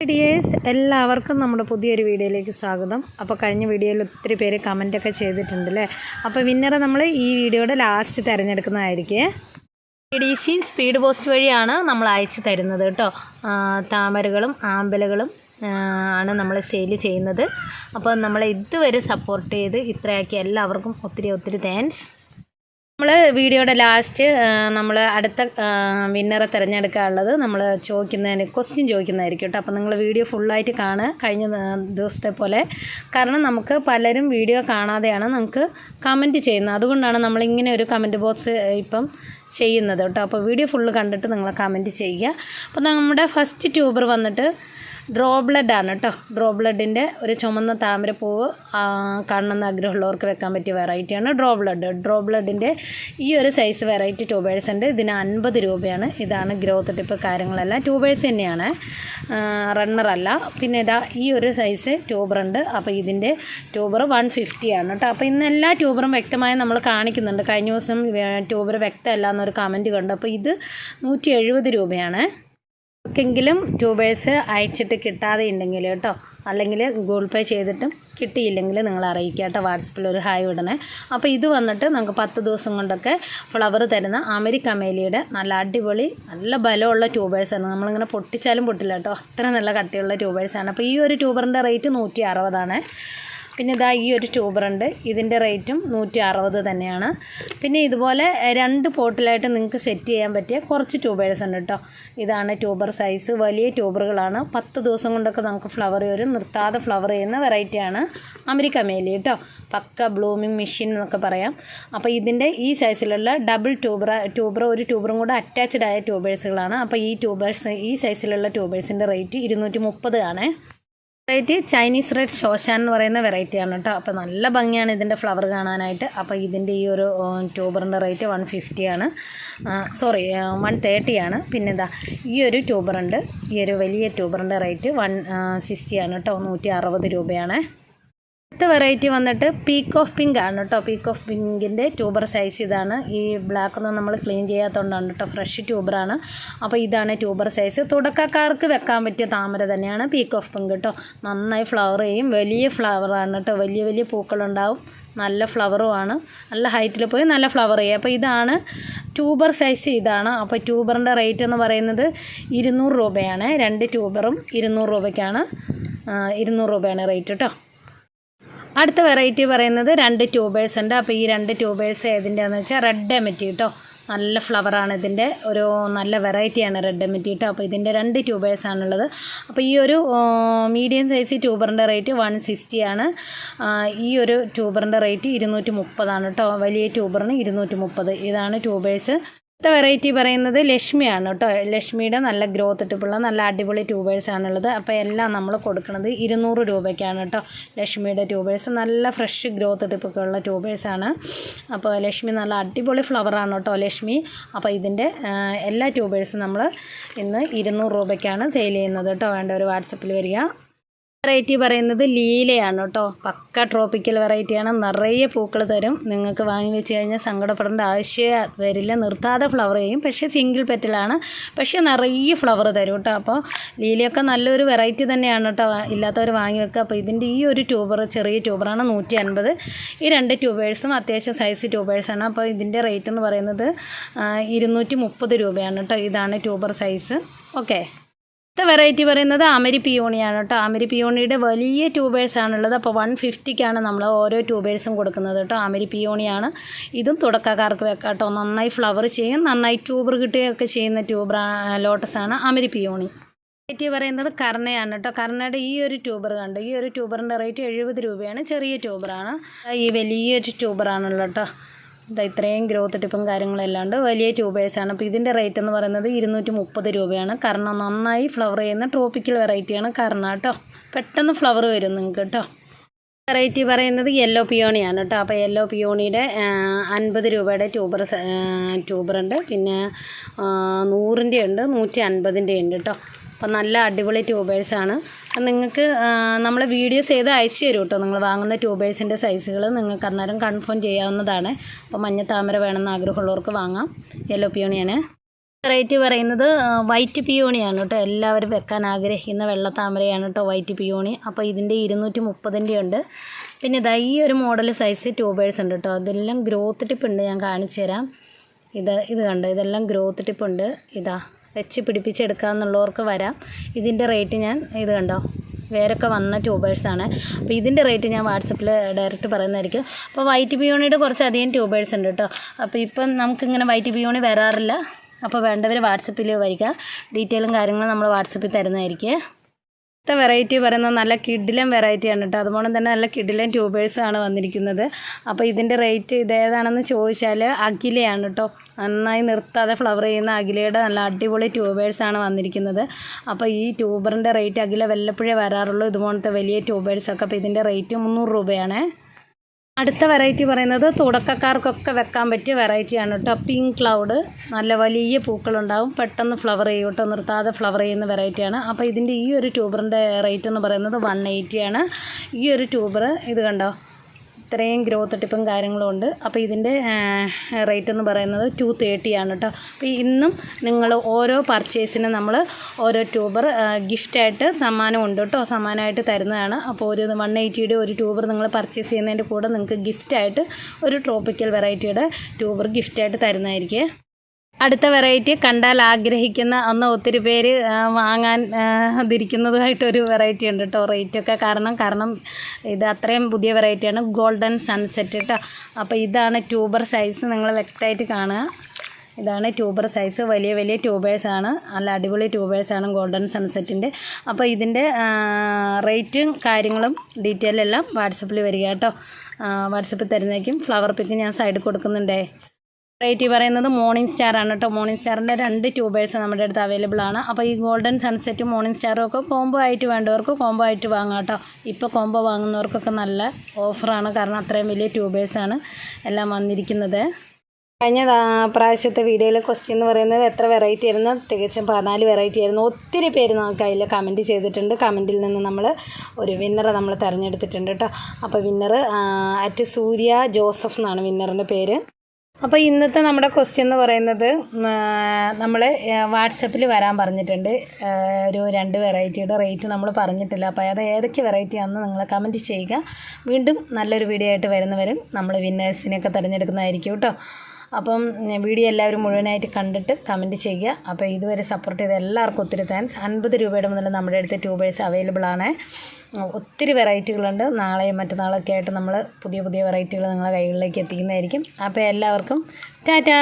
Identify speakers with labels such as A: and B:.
A: Dears എല്ലാവർക്കും നമ്മുടെ പുതിയൊരു വീഡിയോയിലേക്ക് സ്വാഗതം. അപ്പോൾ കഴിഞ്ഞ വീഡിയോയിൽ ഒത്തിരി പേര് കമന്റൊക്കെ ചെയ്തിട്ടുണ്ട് അല്ലേ അപ്പോൾ വിന്നറെ നമ്മൾ ഈ വീഡിയോയുടെ ലാസ്റ്റ് തിരഞ്ഞെടുക്കുന്നതായിരിക്കും. ഡി സി സ്പീഡ് പോസ്റ്റ് വഴിയാണ് നമ്മൾ അയച്ചു തരുന്നത് കേട്ടോ. താമരകളും ആമ്പലുകളും ആണ് നമ്മൾ സെയിൽ ചെയ്യുന്നത്. അപ്പോൾ നമ്മളെ ഇതുവരെ സപ്പോർട്ട് ചെയ്ത് ഇത്രയാക്കി എല്ലാവർക്കും ഒത്തിരി ഒത്തിരി താങ്ക്സ് നമ്മൾ വീഡിയോയുടെ ലാസ്റ്റ് നമ്മൾ അടുത്ത വിന്നറെ തിരഞ്ഞെടുക്കാനുള്ളത് നമ്മൾ ചോദിക്കുന്നതിന് ക്വസ്റ്റ്യൻ ചോദിക്കുന്നതായിരിക്കും കേട്ടോ. അപ്പോൾ നിങ്ങൾ വീഡിയോ ഫുള്ളായിട്ട് കാണുക കഴിഞ്ഞ ദിവസത്തെ പോലെ. കാരണം നമുക്ക് പലരും വീഡിയോ കാണാതെയാണ് നമുക്ക് കമന്റ് ചെയ്യുന്നത്. അതുകൊണ്ടാണ് നമ്മളിങ്ങനെ ഒരു കമന്റ് ബോക്സ് ഇപ്പം ചെയ്യുന്നത് കേട്ടോ. അപ്പോൾ വീഡിയോ ഫുള്ള് കണ്ടിട്ട് നിങ്ങൾ കമന്റ് ചെയ്യുക. അപ്പോൾ നമ്മുടെ ഫസ്റ്റ് ട്യൂബർ വന്നിട്ട് ഡ്രോ ബ്ലഡ് ആണ് കേട്ടോ ഡ്രോ ബ്ലഡിന്റെ ഒരു ചുമന്ന താമരപ്പൂവ് കാണണമെന്ന് ആഗ്രഹമുള്ളവർക്ക് വെക്കാൻ പറ്റിയ വെറൈറ്റിയാണ് ഡ്രോ ബ്ലഡ് ഡ്രോ ബ്ലഡിന്റെ ഈ ഒരു സൈസ് വെറൈറ്റി ട്യൂബേഴ്സ് ഉണ്ട്. ഇതിന് അൻപത് രൂപയാണ്. ഇതാണ് ഗ്രോത്ത് ടിപ്പ് കാര്യങ്ങളെല്ലാം. ട്യൂബേഴ്സ് തന്നെയാണ്. റണ്ണറല്ല പിന്നെ ഇതാ ഈ ഒരു സൈസ് ട്യൂബറുണ്ട് അപ്പോൾ ഇതിന്റെ ട്യൂബർ വൺ ഫിഫ്റ്റിയാണ് കേട്ടോ അപ്പോൾ ഇന്ന് എല്ലാ ട്യൂബറും വ്യക്തമായി നമ്മൾ കാണിക്കുന്നുണ്ട്. കഴിഞ്ഞ ദിവസം ട്യൂബർ വ്യക്തമല്ല എന്നൊരു കമന്റ് കണ്ടു. അപ്പോൾ ഇത് നൂറ്റി രൂപയാണ്. ആർക്കെങ്കിലും ട്യൂബേഴ്സ് അയച്ചിട്ട് കിട്ടാതെ ഉണ്ടെങ്കിൽ കേട്ടോ. അല്ലെങ്കിൽ ഗൂഗിൾ പേ ചെയ്തിട്ടും കിട്ടിയില്ലെങ്കിൽ നിങ്ങൾ അറിയിക്കുക കേട്ടോ. വാട്സപ്പിൽ ഒരു ഹായ് ഉടനെ അപ്പോൾ ഇത് വന്നിട്ട് നമുക്ക് പത്ത് ദിവസം കൊണ്ടൊക്കെ ഫ്ലവർ തരുന്ന അമേരിക്ക അമേലിയുടെ നല്ല അടിപൊളി നല്ല ബലമുള്ള ട്യൂബേഴ്സാണ് നമ്മളിങ്ങനെ പൊട്ടിച്ചാലും പൊട്ടില്ല കേട്ടോ. അത്ര നല്ല കട്ടിയുള്ള ട്യൂബേഴ്സാണ് അപ്പോൾ ഈ ഒരു ട്യൂബറിന്റെ റേറ്റ് നൂറ്റി അറുപതാണ്. പിന്നെ ഇതാ ഈ ഒരു ട്യൂബറുണ്ട് ഇതിന്റെ റേറ്റും നൂറ്റി അറുപത് തന്നെയാണ്. പിന്നെ ഇതുപോലെ രണ്ട് പോട്ടിലായിട്ട് നിങ്ങൾക്ക് സെറ്റ് ചെയ്യാൻ പറ്റിയ കുറച്ച് ട്യൂബേഴ്സ് ഉണ്ട് കേട്ടോ ഇതാണ് ട്യൂബർ സൈസ് വലിയ ട്യൂബറുകളാണ് പത്ത് ദിവസം കൊണ്ടൊക്കെ നമുക്ക് ഫ്ലവർ വരും നിർത്താതെ ഫ്ലവർ ചെയ്യുന്ന വെറൈറ്റിയാണ് അമേരിക്ക മേലി കേട്ടോ പക്ക ബ്ലൂമിങ് മെഷീൻ എന്നൊക്കെ പറയാം. അപ്പോൾ ഇതിന്റെ ഈ സൈസിലുള്ള ഡബിൾ ട്യൂബർ ട്യൂബർ ഒരു ട്യൂബറും കൂടെ അറ്റാച്ച്ഡ് ആയ ട്യൂബേഴ്സുകളാണ് അപ്പോൾ ഈ ട്യൂബേഴ്സ് ഈ സൈസിലുള്ള ട്യൂബേഴ്സിന്റെ റേറ്റ് ഇരുന്നൂറ്റി മുപ്പത് ആണേ. വെറൈറ്റി ചൈനീസ് റെഡ് ശോശാൻ എന്ന് പറയുന്ന വെറൈറ്റിയാണ് കേട്ടോ. അപ്പോൾ നല്ല ഭംഗിയാണ് ഇതിന്റെ ഫ്ലവർ കാണാനായിട്ട്. അപ്പോൾ ഇതിന്റെ ഈ ഒരു ട്യൂബറിന്റെ റേറ്റ് വൺ ഫിഫ്റ്റിയാണ് സോറി വൺ തേർട്ടിയാണ് പിന്നെ ഇതാ ഈ ഒരു ട്യൂബറുണ്ട് ഈ ഒരു വലിയ ട്യൂബറിന്റെ റേറ്റ് വൺ സിക്സ്റ്റിയാണ് കേട്ടോ. നൂറ്റി അറുപത് രൂപയാണ്. അടുത്ത വെറൈറ്റി വന്നിട്ട് പീക്ക് ഓഫ് പിങ്ക് ആണ് കേട്ടോ പീക്ക് ഓഫ് പിങ്കിന്റെ ട്യൂബർ സൈസ് ഇതാണ്. ഈ ബ്ലാക്ക് ഒന്നും നമ്മൾ ക്ലീൻ ചെയ്യാത്തതുകൊണ്ടാണ് കേട്ടോ ഫ്രഷ് ട്യൂബറാണ് അപ്പോൾ ഇതാണ് ട്യൂബർ സൈസ് തുടക്കക്കാർക്ക് വെക്കാൻ പറ്റിയ താമര തന്നെയാണ് പീക്ക് ഓഫ് പിങ്ക് കേട്ടോ നന്നായി ഫ്ലവർ ചെയ്യും. വലിയ ഫ്ലവറാണ് കേട്ടോ വലിയ വലിയ പൂക്കളുണ്ടാവും. നല്ല ഫ്ലവറുമാണ് നല്ല ഹൈറ്റിൽ പോയി നല്ല ഫ്ലവർ ചെയ്യും. അപ്പോൾ ഇതാണ് ട്യൂബർ സൈസ് ഇതാണ്. അപ്പോൾ ട്യൂബറിന്റെ റേറ്റ് എന്ന് പറയുന്നത് ഇരുന്നൂറ് രൂപയാണ്. രണ്ട് ട്യൂബറും ഇരുന്നൂറ് രൂപയ്ക്കാണ്. ഇരുന്നൂറ് രൂപയാണ് റേറ്റ് കേട്ടോ അടുത്ത വെറൈറ്റി പറയുന്നത് രണ്ട് ട്യൂബേഴ്സ് ഉണ്ട്. അപ്പോൾ ഈ രണ്ട് ട്യൂബേഴ്സ് ഏതിന്റെയാണെന്ന് വെച്ചാൽ റെഡ് എമിറ്റി കേട്ടോ നല്ല ഫ്ലവറാണ് ഇതിന്റെ ഒരു നല്ല വെറൈറ്റിയാണ് റെഡ് എമിറ്റി കേട്ടോ അപ്പോൾ ഇതിന്റെ രണ്ട് ട്യൂബേഴ്സ് ആണുള്ളത്. അപ്പോൾ ഈ ഒരു മീഡിയം സൈസ് ട്യൂബറിന്റെ റേറ്റ് വൺ സിക്സ്റ്റിയാണ് ഈ ഒരു ട്യൂബറിന്റെ റേറ്റ് ഇരുന്നൂറ്റി മുപ്പതാണ് കേട്ടോ വലിയ ട്യൂബറിന് ഇരുന്നൂറ്റി മുപ്പത് ഇതാണ് ട്യൂബേഴ്സ് അടുത്ത വെറൈറ്റി പറയുന്നത് ലക്ഷ്മിയാണ് കേട്ടോ ലക്ഷ്മിയുടെ നല്ല ഗ്രോത്ത് ടിപ്പുള്ള നല്ല അടിപൊളി ട്യൂബേഴ്സ് ആണുള്ളത്. അപ്പോൾ എല്ലാം നമ്മൾ കൊടുക്കുന്നത് ഇരുന്നൂറ് രൂപയ്ക്കാണ് കേട്ടോ ലക്ഷ്മിയുടെ ട്യൂബേഴ്സ് നല്ല ഫ്രഷ് ഗ്രോത്ത് ടിപ്പൊക്കെ ഉള്ള ട്യൂബേഴ്സാണ് അപ്പോൾ ലക്ഷ്മി നല്ല അടിപൊളി ഫ്ലവറാണ് കേട്ടോ ലക്ഷ്മി. അപ്പോൾ ഇതിന്റെ എല്ലാ ട്യൂബേഴ്സും നമ്മൾ ഇന്ന് ഇരുന്നൂറ് രൂപയ്ക്കാണ് സെയിൽ ചെയ്യുന്നത് കേട്ടോ വേണ്ട ഒരു വാട്സപ്പിൽ വരിക. വെറൈറ്റി പറയുന്നത് ലീലയാണ് കേട്ടോ. പക്ക ട്രോപ്പിക്കൽ വെറൈറ്റിയാണ് നിറയെ പൂക്കൾ തരും. നിങ്ങൾക്ക് വാങ്ങി വെച്ച് കഴിഞ്ഞാൽ സങ്കടപ്പെടേണ്ട ആവശ്യം വരില്ല. നിർത്താതെ ഫ്ലവർ ചെയ്യും. പക്ഷേ സിംഗിൾ പെറ്റലാണ് പക്ഷേ നിറയെ ഫ്ലവർ തരും കേട്ടോ. അപ്പോൾ ലീലയൊക്കെ നല്ലൊരു വെറൈറ്റി തന്നെയാണ് കേട്ടോ. ഇല്ലാത്തവർ വാങ്ങി വെക്കുക. അപ്പോൾ ഇതിന്റെ ഈ ഒരു ട്യൂബർ ചെറിയ ട്യൂബറാണ് നൂറ്റി അൻപത് ഈ രണ്ട് ട്യൂബേഴ്സും അത്യാവശ്യം സൈസ് ട്യൂബേഴ്സാണ് അപ്പോൾ ഇതിന്റെ റേറ്റ് എന്ന് പറയുന്നത് ഇരുന്നൂറ്റി മുപ്പത് രൂപയാണ് കേട്ടോ. ഇതാണ് ട്യൂബർ സൈസ് ഓക്കെ അടുത്ത വെറൈറ്റി പറയുന്നത് അമരി പിയോണിയാണ് കേട്ടോ. അമരി പിയോണിയുടെ വലിയ ട്യൂബേഴ്സ് ആണുള്ളത്. അപ്പോൾ വൺ ഫിഫ്റ്റിക്കാണ് നമ്മൾ ഓരോ ട്യൂബേഴ്സും കൊടുക്കുന്നത് കേട്ടോ. അമരി പിയോണിയാണ് ഇതും തുടക്കക്കാർക്ക് വെക്കാം കേട്ടോ. നന്നായി ഫ്ലവർ ചെയ്യും നന്നായി ട്യൂബർ കിട്ടുകയൊക്കെ ചെയ്യുന്ന ട്യൂബർ ലോട്ടസാണ് അമരി പിയോണി വെറൈറ്റി പറയുന്നത് കർണയാണ് കേട്ടോ. കർണയുടെ ഈ ഒരു ട്യൂബർ കണ്ടു? ഈ ഒരു ട്യൂബറിന്റെ റേറ്റ് എഴുപത് രൂപയാണ്. ചെറിയ ട്യൂബറാണ് ഈ വലിയൊരു ട്യൂബറാണല്ലോ കേട്ടോ. ഇതാ ഇത്രയും ഗ്രോത്ത് ടിപ്പും കാര്യങ്ങളെല്ലാണ്ട് വലിയ ട്യൂബേഴ്സാണ് അപ്പോൾ ഇതിന്റെ റേറ്റ് എന്ന് പറയുന്നത് ഇരുന്നൂറ്റി മുപ്പത് രൂപയാണ്. കാരണം നന്നായി ഫ്ലവർ ചെയ്യുന്ന ട്രോപ്പിക്കൽ വെറൈറ്റിയാണ് കർണ കേട്ടോ പെട്ടെന്ന് ഫ്ലവർ വരും നിങ്ങൾക്ക് കേട്ടോ വെറൈറ്റി പറയുന്നത് യെല്ലോ പിയോണിയാണ് കേട്ടോ അപ്പോൾ യെല്ലോ പിയോണിയുടെ അൻപത് രൂപയുടെ ട്യൂബർ ട്യൂബറുണ്ട് പിന്നെ നൂറിന്റെ ഉണ്ട്. നൂറ്റി അൻപതിന്റെ ഉണ്ട് കേട്ടോ അപ്പോൾ നല്ല അടിപൊളി ട്യൂബേഴ്സാണ് അപ്പം നിങ്ങൾക്ക് നമ്മൾ വീഡിയോസ് ചെയ്ത് അയച്ചു തരും കേട്ടോ. നിങ്ങൾ വാങ്ങുന്ന ട്യൂബേഴ്സിന്റെ സൈസുകൾ നിങ്ങൾക്ക് അന്നേരം കൺഫേം ചെയ്യാവുന്നതാണ്. അപ്പോൾ മഞ്ഞ താമര വേണമെന്ന് ആഗ്രഹമുള്ളവർക്ക് വാങ്ങാം. യെല്ലോ പിയോണിയാണ് വെറൈറ്റി പറയുന്നത് വൈറ്റ് പിയോണിയാണ് കേട്ടോ. എല്ലാവരും വെക്കാൻ ആഗ്രഹിക്കുന്ന വെള്ള താമരയാണ് കേട്ടോ വൈറ്റ് പിയോണി അപ്പോൾ ഇതിന്റെ ഇരുന്നൂറ്റി മുപ്പതിന്റെ ഉണ്ട്. പിന്നെ ഇതാ ഈ ഒരു മോഡൽ സൈസ് ട്യൂബേഴ്സ് ഉണ്ട് കേട്ടോ. അതെല്ലാം ഗ്രോത്ത് ടിപ്പ് ഉണ്ട്. ഞാൻ കാണിച്ചു തരാം ഇത് ഇത് കണ്ടോ? ഇതെല്ലാം ഗ്രോത്ത് ടിപ്പ് ഉണ്ട്. ഇതാ. വെച്ച് പിടിപ്പിച്ചെടുക്കാമെന്നുള്ളവർക്ക് വരാം. ഇതിന്റെ റേറ്റ് ഞാൻ ഇത് കണ്ടോ? വേരൊക്കെ വന്ന ട്യൂബേഴ്സാണ് അപ്പോൾ ഇതിന്റെ റേറ്റ് ഞാൻ വാട്സപ്പിൽ ഡയറക്റ്റ് പറയുന്നതായിരിക്കും. അപ്പോൾ വൈറ്റ് ബിയോണിയുടെ കുറച്ചധികം ട്യൂബേഴ്സ് ഉണ്ട് കേട്ടോ അപ്പോൾ ഇപ്പം നമുക്കിങ്ങനെ വൈറ്റ് ബിയോണി വരാറില്ല. അപ്പോൾ വേണ്ടവർ വാട്സപ്പിൽ വരിക. ഡീറ്റെയിലും കാര്യങ്ങളും നമ്മൾ വാട്സപ്പിൽ തരുന്നതായിരിക്കും. അടുത്ത വെറൈറ്റി പറയുന്നത് നല്ല കിഡിലൻ വെറൈറ്റിയാണ് കേട്ടോ. അതുപോലെ തന്നെ നല്ല കിഡിലൻ ട്യൂബേഴ്സാണ് വന്നിരിക്കുന്നത്. അപ്പോൾ ഇതിന്റെ റേറ്റ് ഇതേതാണെന്ന് ചോദിച്ചാൽ അഖിലയാണ് കേട്ടോ. നന്നായി നിർത്താതെ ഫ്ലവർ ചെയ്യുന്ന അഖിലയുടെ നല്ല അടിപൊളി ട്യൂബേഴ്സാണ് വന്നിരിക്കുന്നത്. അപ്പോൾ ഈ ട്യൂബറിന്റെ റേറ്റ് അഖില വല്ലപ്പോഴേ വരാറുള്ളൂ. ഇതുപോലത്തെ വലിയ ട്യൂബേഴ്സൊക്കെ അപ്പോൾ ഇതിന്റെ റേറ്റ് മുന്നൂറ് രൂപയാണ്. അടുത്ത വെറൈറ്റി പറയുന്നത് തുടക്കക്കാർക്കൊക്കെ വെക്കാൻ പറ്റിയ വെറൈറ്റിയാണ് കേട്ടോ പിങ്ക് ക്ലൗഡ് നല്ല വലിയ പൂക്കളുണ്ടാവും. പെട്ടെന്ന് ഫ്ലവർ ചെയ്യും കേട്ടോ നിർത്താതെ ഫ്ലവർ ചെയ്യുന്ന വെറൈറ്റിയാണ് അപ്പോൾ ഇതിന്റെ ഈ ഒരു ട്യൂബറിന്റെ റേറ്റ് എന്ന് പറയുന്നത് വൺ എയ്റ്റിയാണ് ഈ ഒരു ട്യൂബർ ഇത് കണ്ടോ? ഇത്രയും ഗ്രോത്ത് ടിപ്പും കാര്യങ്ങളും ഉണ്ട്. അപ്പോൾ ഇതിന്റെ റേറ്റ് എന്ന് പറയുന്നത് ടു തേർട്ടി ആണ് കേട്ടോ. അപ്പോൾ ഇന്നും നിങ്ങൾ ഓരോ പർച്ചേസിനും നമ്മൾ ഓരോ ട്യൂബർ ഗിഫ്റ്റായിട്ട് സമ്മാനം ഉണ്ട് കേട്ടോ. സമ്മാനമായിട്ട് തരുന്നതാണ്. അപ്പോൾ ഒരു വൺ എയ്റ്റിയുടെ ഒരു ട്യൂബർ നിങ്ങൾ പർച്ചേസ് ചെയ്യുന്നതിന്റെ കൂടെ നിങ്ങൾക്ക് ഗിഫ്റ്റായിട്ട് ഒരു ട്രോപ്പിക്കൽ വെറൈറ്റിയുടെ ട്യൂബർ ഗിഫ്റ്റായിട്ട് തരുന്നതായിരിക്കും. അടുത്ത വെറൈറ്റി കണ്ടാൽ ആഗ്രഹിക്കുന്ന ഒന്ന് ഒത്തിരി പേര് വാങ്ങാൻ ആ, ഇതിരിക്കുന്നതുമായിട്ടൊരു വെറൈറ്റി ഉണ്ട് കേട്ടോ റേറ്റൊക്കെ കാരണം കാരണം ഇത് അത്രയും പുതിയ വെറൈറ്റിയാണ് ഗോൾഡൻ സൺസെറ്റ് കേട്ടോ അപ്പോൾ ഇതാണ് ട്യൂബർ സൈസ് നിങ്ങൾ വ്യക്തമായിട്ട് കാണുക. ഇതാണ് ട്യൂബർ സൈസ് വലിയ വലിയ ട്യൂബേഴ്സാണ് നല്ല അടിപൊളി ട്യൂബേഴ്സാണ് ഗോൾഡൻ സൺസെറ്റിന്റെ അപ്പോൾ ഇതിന്റെ റേറ്റും കാര്യങ്ങളും ഡീറ്റെയിൽ എല്ലാം വാട്സപ്പിൽ വരിക കേട്ടോ വാട്സപ്പിൽ തരുന്നേക്കും. ഫ്ലവർ പിക്ക് ഞാൻ സൈഡിൽ കൊടുക്കുന്നുണ്ടേ. റേറ്റ് പറയുന്നത് മോർണിംഗ് സ്റ്റാർ ആണ് കേട്ടോ മോർണിംഗ് സ്റ്റാറിന്റെ രണ്ട് ട്യൂബേഴ്സ് നമ്മുടെ അടുത്ത് അവൈലബിൾ ആണ്. അപ്പോൾ ഈ ഗോൾഡൻ സൺസെറ്റും മോർണിംഗ് സ്റ്റാറും ഒക്കെ കോംബോ ആയിട്ട് വേണ്ടവർക്ക് കോംബോ ആയിട്ട് വാങ്ങാം കേട്ടോ ഇപ്പോൾ കോംബോ വാങ്ങുന്നവർക്കൊക്കെ നല്ല ഓഫറാണ് കാരണം അത്രയും വലിയ ട്യൂബേഴ്സാണ് എല്ലാം വന്നിരിക്കുന്നത്. കഴിഞ്ഞ പ്രാവശ്യത്തെ വീഡിയോയിലെ ക്വസ്റ്റ്യൻ എന്ന് പറയുന്നത് എത്ര വെറൈറ്റി ആയിരുന്നു? തികച്ചും പതിനാല് വെറൈറ്റി ആയിരുന്നു. ഒത്തിരി പേര് നമുക്ക് അതിൽ കമന്റ് ചെയ്തിട്ടുണ്ട്. കമന്റിൽ നിന്ന് നമ്മൾ ഒരു വിന്നറെ നമ്മൾ തിരഞ്ഞെടുത്തിട്ടുണ്ട് കേട്ടോ അപ്പോൾ വിന്നർ അറ്റ് സൂര്യ ജോസഫ് എന്നാണ് വിന്നറിന്റെ പേര്. അപ്പോൾ ഇന്നത്തെ നമ്മുടെ ക്വസ്റ്റ്യൻ എന്ന് പറയുന്നത് നമ്മൾ വാട്സപ്പിൽ വരാൻ പറഞ്ഞിട്ടുണ്ട്. ഒരു രണ്ട് വെറൈറ്റിയുടെ റേറ്റ് നമ്മൾ പറഞ്ഞിട്ടില്ല. അപ്പോൾ അത് ഏതൊക്കെ വെറൈറ്റി ആണെന്ന് നിങ്ങൾ കമന്റ് ചെയ്യുക. വീണ്ടും നല്ലൊരു വീഡിയോ ആയിട്ട് വരുന്നവരും നമ്മൾ വിന്നേഴ്സിനെയൊക്കെ തിരഞ്ഞെടുക്കുന്നതായിരിക്കും കേട്ടോ. അപ്പം വീഡിയോ എല്ലാവരും മുഴുവനായിട്ട് കണ്ടിട്ട് കമന്റ് ചെയ്യുക. അപ്പോൾ ഇതുവരെ സപ്പോർട്ട് ചെയ്ത എല്ലാവർക്കും ഒത്തിരി താങ്ക്സ് അൻപത് രൂപയുടെ മുതൽ നമ്മുടെ അടുത്ത് ട്യൂബേഴ്സ് അവൈലബിൾ ആണ്. ഒത്തിരി വെറൈറ്റികളുണ്ട് നാളെയും മറ്റന്നാളൊക്കെ ആയിട്ട് നമ്മൾ പുതിയ പുതിയ വെറൈറ്റികൾ നിങ്ങളുടെ കൈകളിലേക്ക് എത്തിക്കുന്നതായിരിക്കും. അപ്പോൾ എല്ലാവർക്കും ടാറ്റാ!